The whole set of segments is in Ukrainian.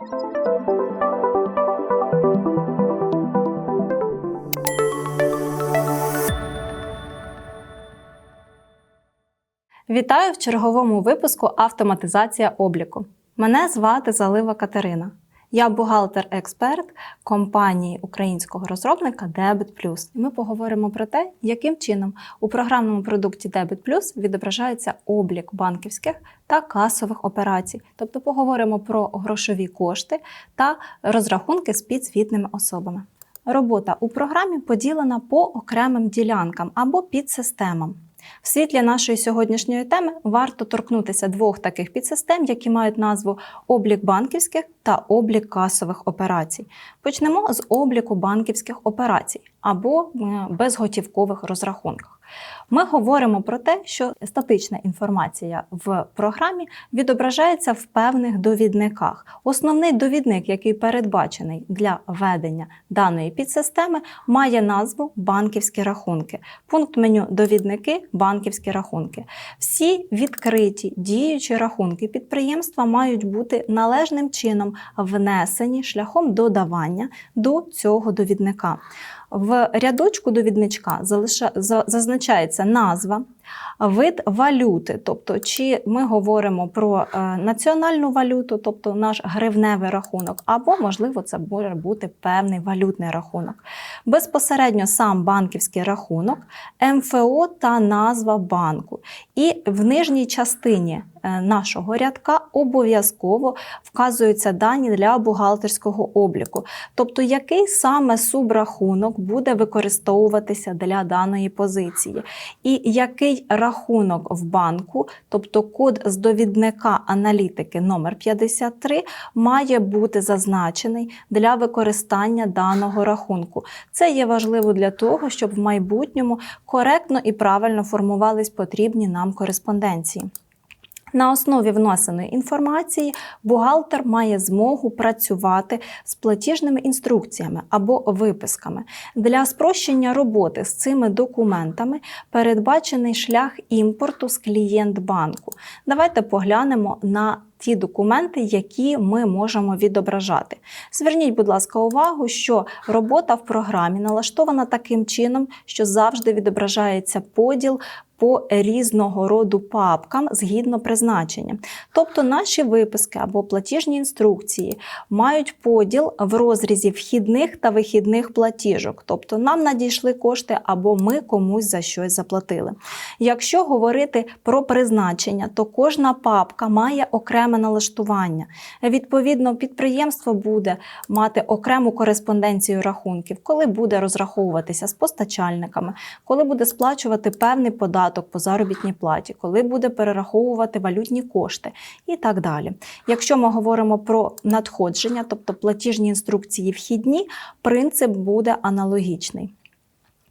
Вітаю в черговому випуску Автоматизація обліку. Мене звати Залива Катерина. Я бухгалтер-експерт компанії українського розробника Debit Plus. Ми поговоримо про те, яким чином у програмному продукті Debit Plus відображається облік банківських та касових операцій. Тобто поговоримо про грошові кошти та розрахунки з підзвітними особами. Робота у програмі поділена по окремим ділянкам або підсистемам. В світлі нашої сьогоднішньої теми варто торкнутися двох таких підсистем, які мають назву облік банківських та облік касових операцій. Почнемо з обліку банківських операцій або е, безготівкових розрахунках. Ми говоримо про те, що статична інформація в програмі відображається в певних довідниках. Основний довідник, який передбачений для ведення даної підсистеми, має назву банківські рахунки. Пункт меню довідники банківські рахунки. Всі відкриті діючі рахунки підприємства мають бути належним чином внесені шляхом додавання до цього довідника. В рядочку довідничка зазначається назва, вид валюти, тобто чи ми говоримо про е, національну валюту, тобто наш гривневий рахунок, або, можливо, це може бути певний валютний рахунок. Безпосередньо сам банківський рахунок, МФО та назва банку. І в нижній частині е, нашого рядка обов'язково вказуються дані для бухгалтерського обліку, тобто який саме субрахунок буде використовуватися для даної позиції, і який рахунок в банку, тобто код з довідника аналітики номер 53 має бути зазначений для використання даного рахунку. Це є важливо для того, щоб в майбутньому коректно і правильно формувались потрібні нам кореспонденції. На основі вносеної інформації бухгалтер має змогу працювати з платіжними інструкціями або виписками. Для спрощення роботи з цими документами передбачений шлях імпорту з клієнт-банку. Давайте поглянемо на ті документи, які ми можемо відображати. Зверніть, будь ласка, увагу, що робота в програмі налаштована таким чином, що завжди відображається поділ по різного роду папкам згідно призначення. Тобто наші виписки або платіжні інструкції мають поділ в розрізі вхідних та вихідних платіжок. Тобто нам надійшли кошти або ми комусь за щось заплатили. Якщо говорити про призначення, то кожна папка має окреме налаштування. Відповідно, підприємство буде мати окрему кореспонденцію рахунків, коли буде розраховуватися з постачальниками, коли буде сплачувати певний податок по заробітній платі, коли буде перераховувати валютні кошти і так далі. Якщо ми говоримо про надходження, тобто платіжні інструкції вхідні, принцип буде аналогічний.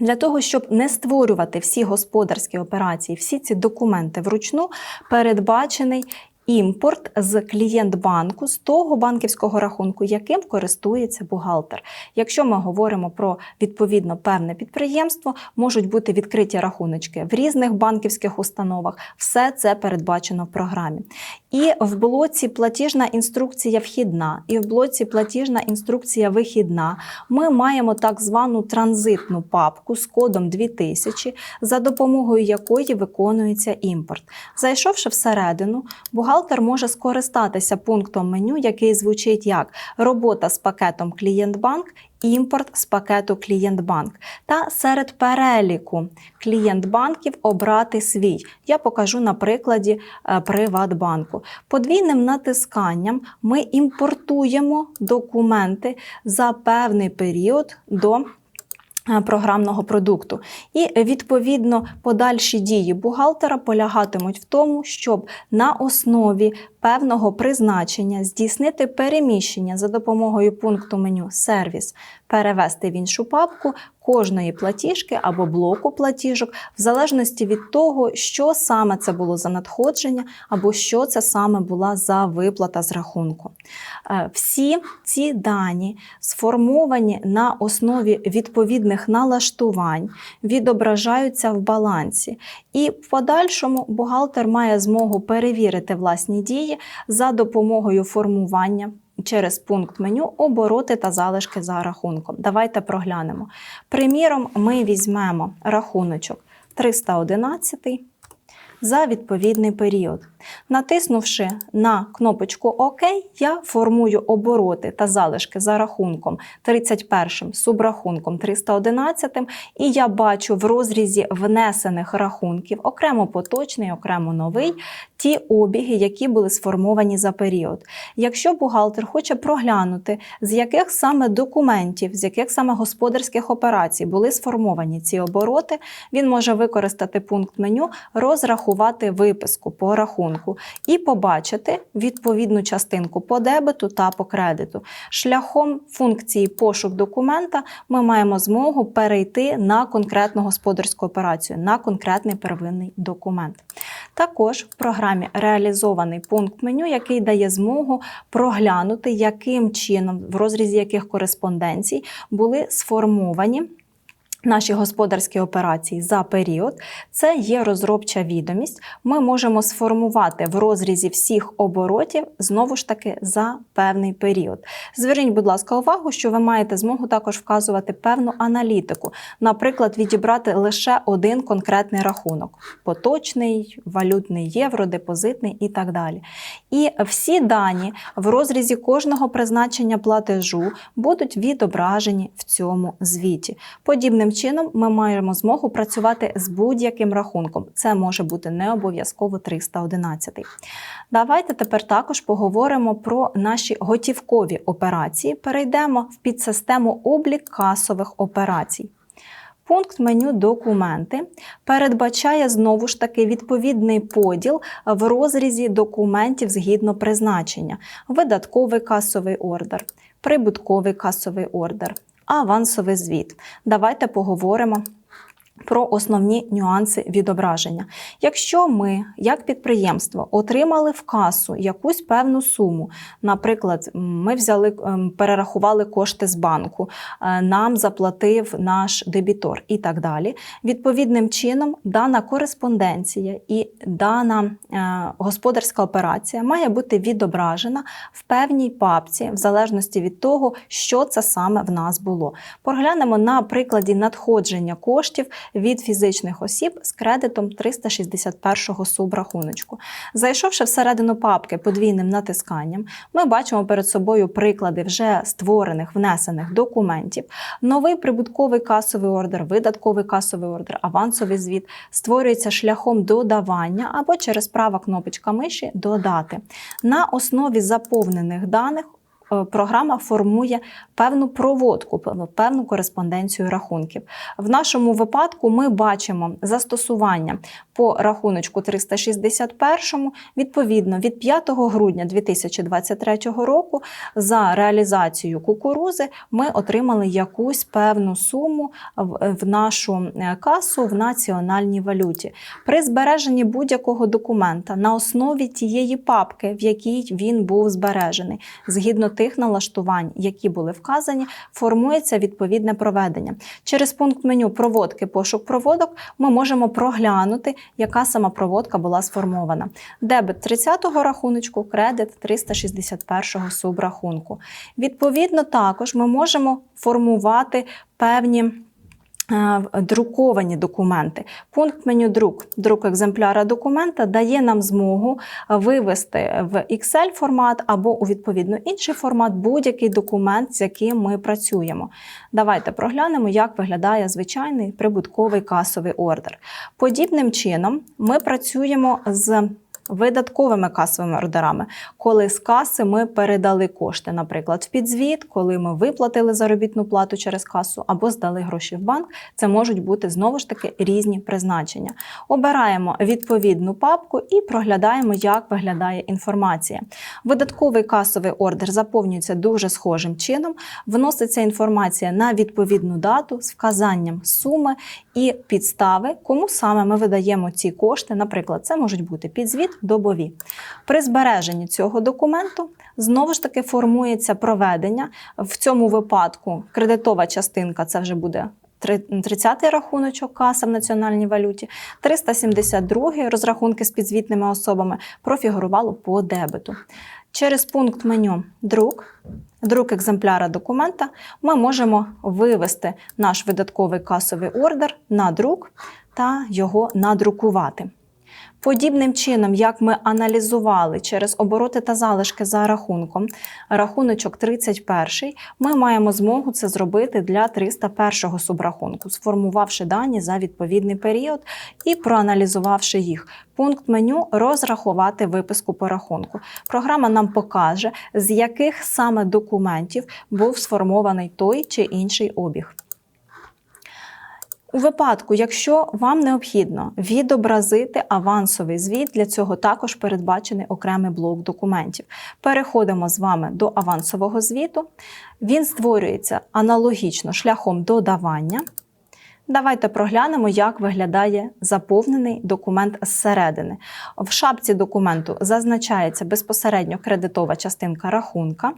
Для того, щоб не створювати всі господарські операції, всі ці документи вручну, передбачений імпорт з клієнт-банку з того банківського рахунку, яким користується бухгалтер. Якщо ми говоримо про відповідно певне підприємство, можуть бути відкриті рахуночки в різних банківських установах. Все це передбачено в програмі. І в блоці платіжна інструкція вхідна, і в блоці платіжна інструкція вихідна ми маємо так звану транзитну папку з кодом 2000, за допомогою якої виконується імпорт. Зайшовши всередину, бухгалтер може скористатися пунктом меню, який звучить як робота з пакетом клієнт-банк імпорт з пакету клієнт-банк та серед переліку клієнт-банків обрати свій. Я покажу на прикладі е, Приватбанку. Подвійним натисканням ми імпортуємо документи за певний період до програмного продукту. І відповідно подальші дії бухгалтера полягатимуть в тому, щоб на основі певного призначення здійснити переміщення за допомогою пункту меню Сервіс, перевести в іншу папку кожної платіжки або блоку платіжок, в залежності від того, що саме це було за надходження, або що це саме була за виплата з рахунку. Е, всі ці дані сформовані на основі відповідних налаштувань, відображаються в балансі. І в подальшому бухгалтер має змогу перевірити власні дії за допомогою формування через пункт меню обороти та залишки за рахунком. Давайте проглянемо. Приміром, ми візьмемо рахуночок 311 за відповідний період. Натиснувши на кнопочку ОК, я формую обороти та залишки за рахунком 31, субрахунком 311, і я бачу в розрізі внесених рахунків окремо поточний, окремо новий, ті обіги, які були сформовані за період. Якщо бухгалтер хоче проглянути, з яких саме документів, з яких саме господарських операцій були сформовані ці обороти, він може використати пункт меню, розрахувати виписку по рахунку і побачити відповідну частинку по дебету та по кредиту. Шляхом функції пошук документа ми маємо змогу перейти на конкретну господарську операцію, на конкретний первинний документ. Також в програмі реалізований пункт меню, який дає змогу проглянути, яким чином, в розрізі яких кореспонденцій були сформовані. Наші господарські операції за період це є розробча відомість. Ми можемо сформувати в розрізі всіх оборотів знову ж таки за певний період. Зверніть, будь ласка, увагу, що ви маєте змогу також вказувати певну аналітику, наприклад, відібрати лише один конкретний рахунок: поточний, валютний євро, депозитний і так далі. І всі дані в розрізі кожного призначення платежу будуть відображені в цьому звіті. Подібним чином ми маємо змогу працювати з будь-яким рахунком. Це може бути не обов'язково 311. Давайте тепер також поговоримо про наші готівкові операції. Перейдемо в підсистему облік касових операцій. Пункт меню Документи передбачає знову ж таки відповідний поділ в розрізі документів згідно призначення: видатковий касовий ордер, прибутковий касовий ордер, авансовий звіт. Давайте поговоримо. Про основні нюанси відображення. Якщо ми, як підприємство, отримали в касу якусь певну суму, наприклад, ми взяли, ем, перерахували кошти з банку, е, нам заплатив наш дебітор і так далі. Відповідним чином, дана кореспонденція і дана е, господарська операція має бути відображена в певній папці, в залежності від того, що це саме в нас було. Поглянемо на прикладі надходження коштів від фізичних осіб з кредитом 361 субрахуночку. Зайшовши всередину папки подвійним натисканням, ми бачимо перед собою приклади вже створених внесених документів. Новий прибутковий касовий ордер, видатковий касовий ордер, авансовий звіт створюється шляхом додавання або через права кнопочка миші додати. На основі заповнених даних програма формує певну проводку, певну кореспонденцію рахунків. В нашому випадку ми бачимо застосування по рахуночку 361, відповідно від 5 грудня 2023 року за реалізацію кукурузи ми отримали якусь певну суму в нашу е, касу в національній валюті. При збереженні будь-якого документа на основі тієї папки, в якій він був збережений, згідно тих налаштувань, які були вказані, формується відповідне проведення. Через пункт меню проводки пошук проводок ми можемо проглянути, яка сама проводка була сформована. Дебет 30-го рахуночку, кредит 361-го субрахунку. Відповідно, також ми можемо формувати певні. Друковані документи. Пункт меню друк, друк екземпляра документа дає нам змогу вивести в Excel формат або у відповідно інший формат будь-який документ, з яким ми працюємо. Давайте проглянемо, як виглядає звичайний прибутковий касовий ордер. Подібним чином ми працюємо з видатковими касовими ордерами, коли з каси ми передали кошти, наприклад, в підзвіт, коли ми виплатили заробітну плату через касу або здали гроші в банк, це можуть бути знову ж таки різні призначення. Обираємо відповідну папку і проглядаємо, як виглядає інформація. Видатковий касовий ордер заповнюється дуже схожим чином, вноситься інформація на відповідну дату з вказанням суми і підстави, кому саме ми видаємо ці кошти. Наприклад, це можуть бути підзвіт добові. При збереженні цього документу знову ж таки формується проведення. В цьому випадку кредитова частинка це вже буде 30-й рахуночок каса в національній валюті, 372-й розрахунки з підзвітними особами профігурувало по дебету. Через пункт меню Друк, друк екземпляра документа, ми можемо вивести наш видатковий касовий ордер на друк та його надрукувати. Подібним чином, як ми аналізували через обороти та залишки за рахунком, рахуночок 31, ми маємо змогу це зробити для 301 субрахунку, сформувавши дані за відповідний період і проаналізувавши їх. Пункт меню розрахувати виписку по рахунку. Програма нам покаже, з яких саме документів був сформований той чи інший обіг. У випадку, якщо вам необхідно відобразити авансовий звіт, для цього також передбачений окремий блок документів. Переходимо з вами до авансового звіту. Він створюється аналогічно шляхом додавання. Давайте проглянемо, як виглядає заповнений документ зсередини. В шапці документу зазначається безпосередньо кредитова частинка рахунка.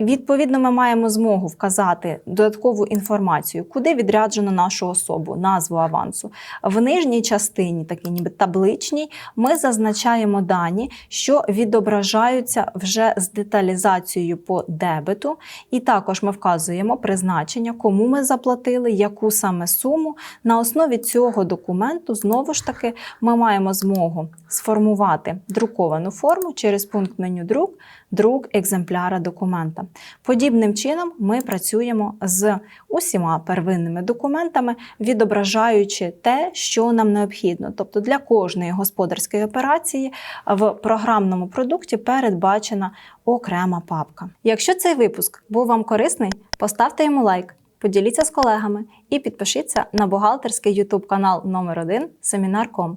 Відповідно, ми маємо змогу вказати додаткову інформацію, куди відряджено нашу особу, назву авансу. В нижній частині, такій ніби табличній, ми зазначаємо дані, що відображаються вже з деталізацією по дебету. І також ми вказуємо призначення, кому ми заплатили, яку саме суму. На основі цього документу, знову ж таки, ми маємо змогу сформувати друковану форму через пункт меню друк, друк екземпляра документа. Подібним чином ми працюємо з усіма первинними документами, відображаючи те, що нам необхідно. Тобто для кожної господарської операції в програмному продукті передбачена окрема папка. Якщо цей випуск був вам корисний, поставте йому лайк. Поділіться з колегами і підпишіться на бухгалтерський YouTube канал номер 1 Семінар.ком,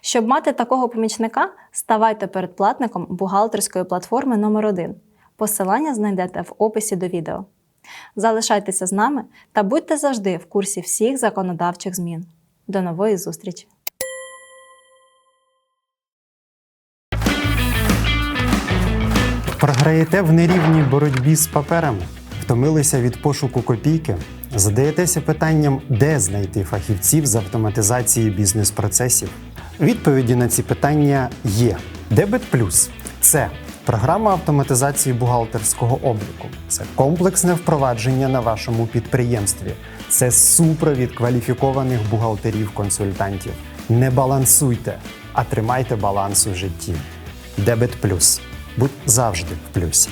Щоб мати такого помічника, ставайте передплатником бухгалтерської платформи номер 1 Посилання знайдете в описі до відео. Залишайтеся з нами та будьте завжди в курсі всіх законодавчих змін. До нової зустрічі! Програєте в нерівній боротьбі з паперами, втомилися від пошуку копійки, задаєтеся питанням, де знайти фахівців з автоматизації бізнес-процесів. Відповіді на ці питання є. Дебет Плюс це програма автоматизації бухгалтерського обліку, це комплексне впровадження на вашому підприємстві, це супровід кваліфікованих бухгалтерів-консультантів. Не балансуйте, а тримайте баланс у житті. Дебет Плюс. Будь завжди в плюсі.